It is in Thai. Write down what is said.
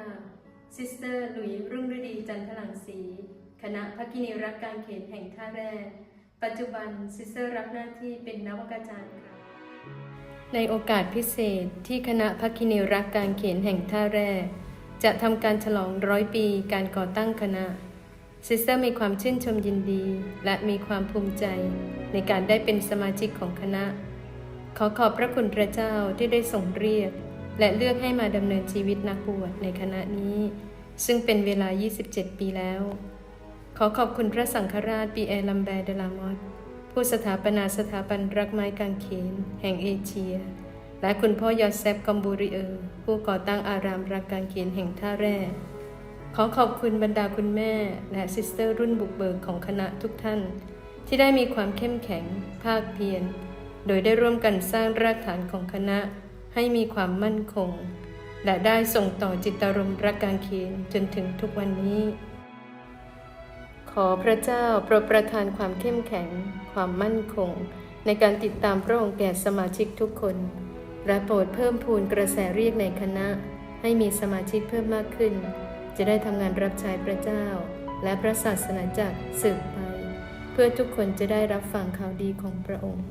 ค่ะ ซิสเตอร์หลุยรุ่งฤดีจันทลังสี คณะพักินีรักการเขตแห่งท่าแร่ปัจจุบันซิสเตอร์รับหน้าที่เป็นนวกาจารย์ค่ะ ในโอกาสพิเศษที่คณะพักินีรักการเขนแห่งท่าแร่จะทำการฉลองร้อยปีการก่อตั้งคณะซิสเตอร์มีความชื่นชมยินดี และมีความภูมิใจในการได้เป็นสมาชิกของคณะ ขอขอบพระคุณพระเจ้าที่ได้ทรงเรียก และเลือกให้มาดำเนินชีวิตนักบวชในคณะนี้ ซึ่งเป็นเวลา 27 ปีแล้ว ขอขอบคุณพระสังฆราชปีแอลัมแบร์เดลามอสผู้สถาปนาสถาบันรักไม้กางเขน แห่งเอเชีย และคุณพ่อยอเซฟกอมบูริเออร์ผู้ก่อตั้งอารามรักกางเขนแห่งท่าแร่ขอขอบคุณบรรดาคุณแม่และซิสเตอร์รุ่นบุกเบิกของคณะทุกท่าน ที่ได้มีความเข้มแข็ง ภาคเพียร โดยได้ร่วมกันสร้างรากฐานของคณะ ให้มีความมั่นคง และได้ส่งต่อจิตารมณ์รักการเขียนจนถึงทุกวันนี้ ขอพระเจ้าโปรดประทานความเข้มแข็ง ความมั่นคง ในการติดตามพระองค์แก่สมาชิกทุกคนและโปรดเพิ่มพูนกระแสเรียกในคณะ ให้มีสมาชิกเพิ่มมากขึ้น จะได้ทำงานรับใช้พระเจ้า และพระศาสนาจักรสืบไป เพื่อทุกคนจะได้รับฟังข่าวดีของพระองค์